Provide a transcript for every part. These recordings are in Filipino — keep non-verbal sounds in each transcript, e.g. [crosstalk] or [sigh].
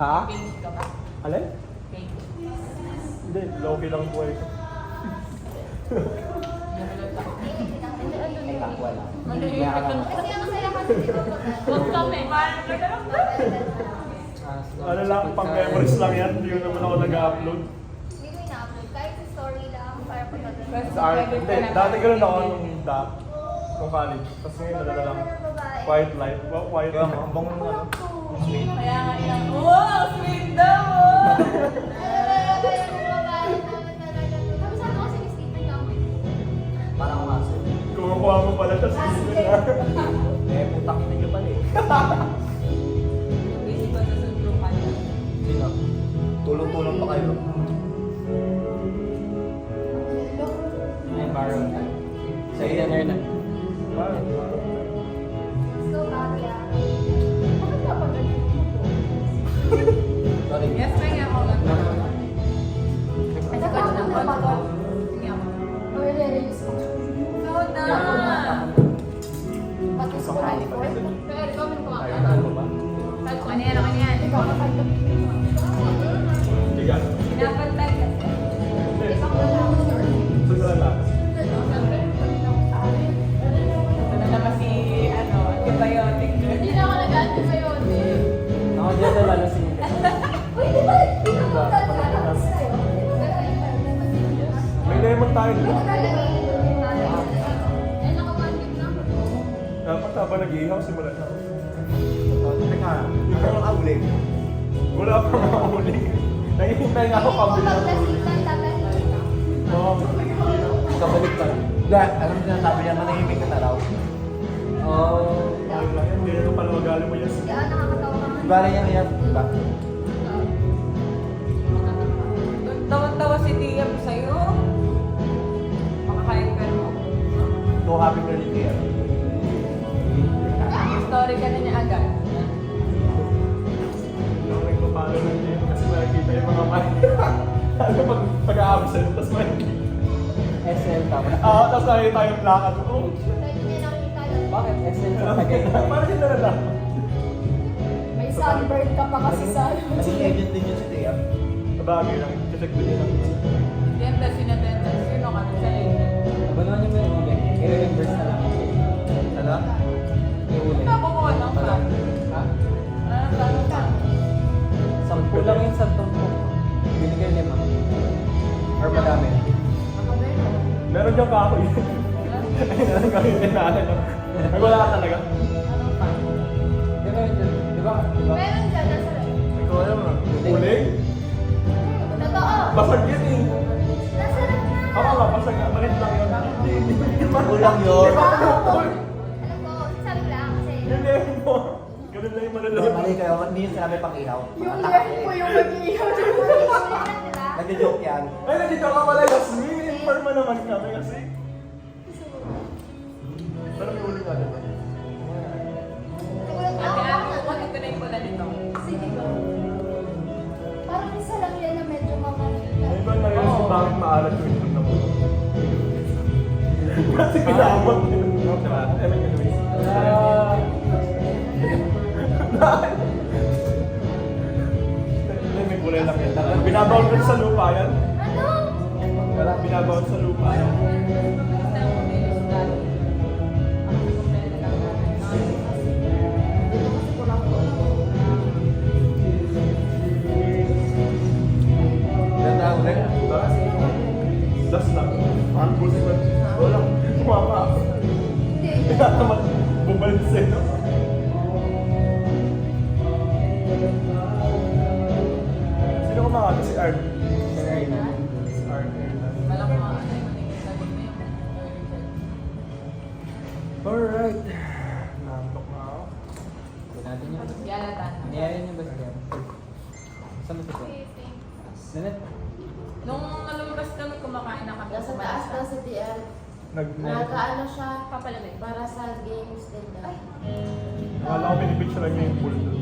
Ha? Pink ka ba? Alin? Pink. Hindi, low-key lang buhay ko. Maliit ka lang. Kasi ang masaya kasi di ba pag Huwag kami. Ano lang, pang memories lang yan. Hindi ko naman ako nag-upload. Hindi ko ina-upload. Kahit sa story lang, para pagkaganda. Basta Sa art, hindi. Dati ganun ako nung da, nung college. Tapos ngayon, ano na lang, quiet life. Quiet life. ang bango ng ano. Kaya nga ilang, wow, sweet daw! oh. Parang umaso. Kumukuha mo pala, tapos gusto na. Eh, putak nyo pala eh. [laughs] Tayo, di ba? Eh, nakabandik na. Dapat habang nag-iihaw, simulan na. Teka, ikaw ang auling. Wala pa mga huli. Nangihintay nga ako kabila. Pag nasitan, tatahin ka. Oo. Kabalik pa. Dahil, alam mo sinasabi niya, manahimik ka na raw. Oh, yan. Hindi na pala magaling mo yan. Kaya nakakatawa ka. Bala niya yan, di ba? Tawa-tawa si Tiam sa'yo. Makakain ka mo. So happy rin kaya. Story ka na niya agad. Yung nagpapalo ng gym yung mga mic. [laughs] Ano pag pag-absent, tapos makikita. SL tama. Ah, tapos nakikita yung lakad. Oh, Pwede niya nakita lang. Bakit SL sa tagay? [laughs] Parang yun na lang. May sunburn ka pa kasi sa Kasi agent din yun si Tia. Sabagay lang. Check ko din lang. Meron diyang kahoy. Ayun na lang gawin din natin. Ay, wala ka talaga. Anong pa? Di ba yun? Di ba? Di ba? Meron dyan, nasa rin. Ikaw alam mo. Uling? Totoo. Basag yun eh. Nasa rin na. Ako nga, basag nga. Malit lang yun. Hindi, hindi. Kulang yun. Alam ko, sabi lang kasi. Yung lemon mo. Ganun lang yung Hindi, malulog. mali kayo. Hindi yung sinabi pang ihaw. Yung ko eh. yung mag-iihaw. Diba? [laughs] Nagja-joke yan. Ay, nandito ka pala, Yasmin. Mo naman kami kasi. Pero may uling nga diba? Ate, ako. kukunin ko na yung pula nito. Sige ba? Parang isa lang yan na medyo mamanita. May ba na yun kung bakit maalat yung itlog na mo? Kasi kinamot. Diba? I mean, anyways. Hindi, may kulay lang yan. Binabaon ko sa lupa yan. Binabaon sa lupa Sa Nanit? Nung nalumabas kami, kumakain na kami. Nasa taas daw sa TL. Nag... Nakaano siya Papalamig. para sa games din daw. Akala ko pinipicture lang niya yung pool doon.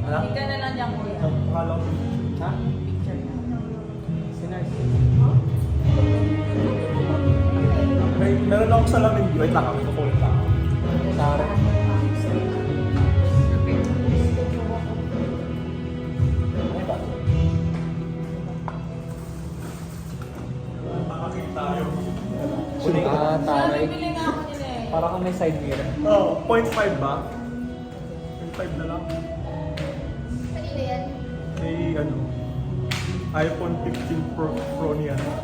Ano? Hindi ka na lang dyan, kuya. Akala ko Ha? Picture na. Sinars. May, meron akong salamin. Wait lang, ako kukulit taray. Bumili na. Eh. Para kang may side mirror. Oh, 0.5 ba? 0.5 na lang. Kanina yan. Eh, ano? iPhone 15 Pro, Pro niya. Ano.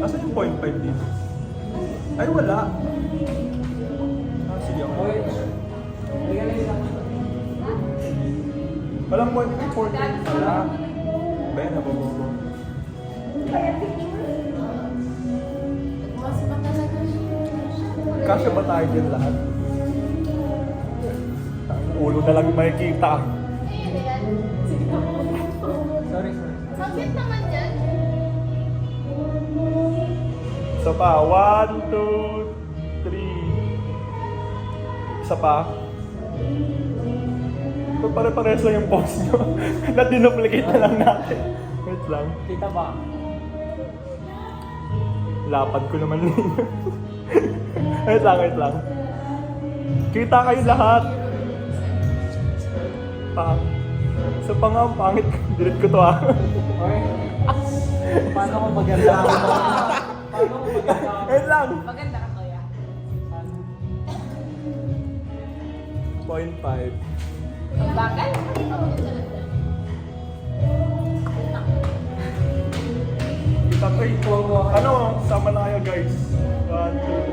Asan yung 0.5 dito? Ay, wala. Ah, sige ako. Walang 0.14 pala. Bayan, nababaw ko. Kaya 15 Kasya ba tayo dyan lahat? Ang ulo na lang makikita. Sorry, sorry. Bakit naman yan? Isa pa. One, two, three. Isa pa. Pare-pares lang yung pose nyo. [laughs] Na-dinuplicate na lang natin. Wait lang. Kita ba? Lapad ko naman ninyo. [laughs] wait lang, wait lang. Kita kayo lahat. Pa. Isa pa nga, ang pangit. [laughs] Delete ko to ah. Oy. Paano ko maganda [laughs] ako? Paano ko maganda ako? wait lang. Maganda ka, kuya. Point five. Bakit? Kita ko. Ano, sama na kayo guys. One, two,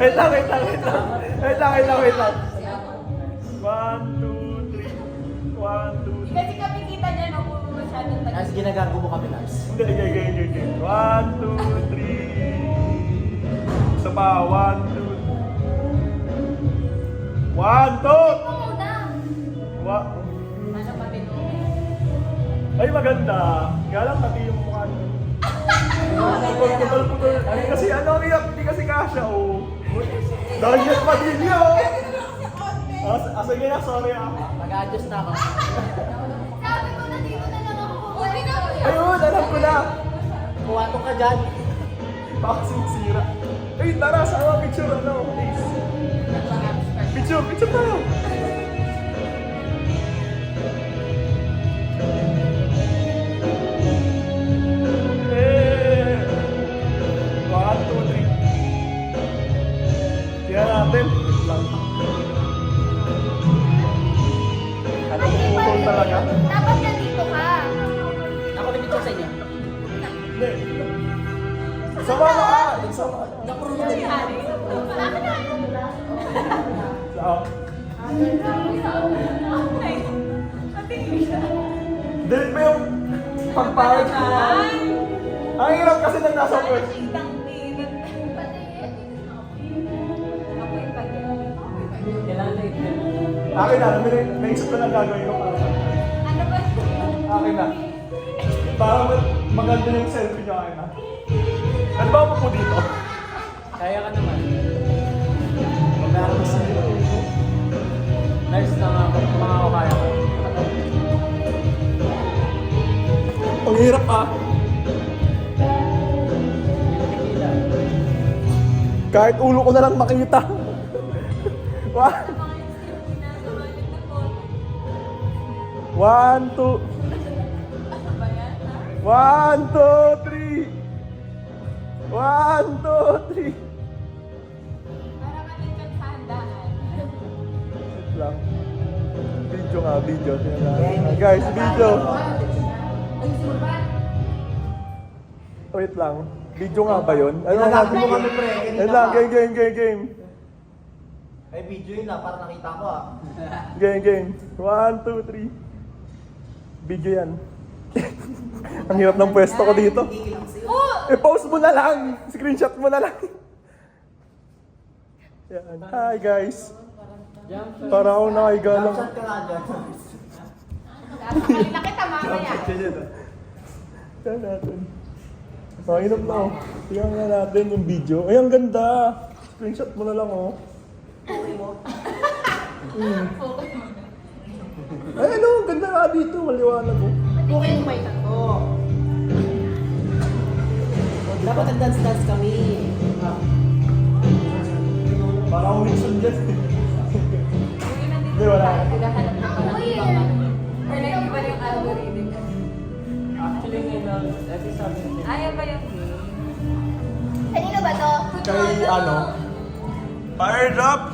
wait lang, wait lang, wait lang. Wait lang, wait lang, wait lang. One, two, three. One, two, three. Kasi kami kita niya, no, kung masyadong tagal. As ginagago mo kami, Lars. Hindi, okay, okay, okay. One, two, three. Isa pa, one, two. One, two. Ito muna. Wa. Ano no? Ay, maganda. Kaya lang pati yung Ay, kasi ano, hindi, hindi kasi kasha, oh. Dahil pa din. Ah, s- ah, sige na, sorry ah. Mag-adjust na ako. Sabi ko na dito na lang ako. Ayun, alam ko na. Kuwato ka dyan. Baka sinisira. Ay, tara, sama picture, ano, please. Picture, picture tayo. Sa Delete mo yung pagpawag ko. Ang hirap kasi nang nasa i-film. Akin na, may, naisip ko lang gagawin ko para sa Ano ba? Akin na. Para mag- maganda yung selfie niyo akin na. Ano ba ako po dito? Kaya ka naman. Mag-aaral sa iyo. Nice na nga. Mga ako kaya ko. Ang hirap ah. Kahit ulo ko na lang makita. [laughs] One, one, two. One, two, three. One, two, three. Lang. Video nga, video. Guys, video. Wait lang. Video nga ba yun? Ano nga Ginagago mo kami, pre. Wait lang, game, game, game, game. Ay, video yun na. Para nakita ko ah. Game, game. One, two, three. Video yan. [laughs] Ang hirap ng pwesto ko dito. Lang sa'yo. I-post mo na lang. Screenshot mo na lang. [laughs] Yan. Hi guys. Para ako nakahiga lang. Snapchat ka nga dyan. Kanina kita mamaya. Tingnan natin. Mainom na oh. Tingnan nga natin yung video. Ay, ang ganda. Screenshot mo na lang oh. Mm. Ay, ano, ang ganda nga dito. Maliwanag oh. Okay, may tato. Dapat nag-dance-dance kami. Para akong Wilson dyan. Hindi, wala. Ako parang eh. ibang ano. Or nag-iba yung algorithm. Ito sabi niya. Ayaw ba yung game? Kanino ba to? Kay ano? Fire drop!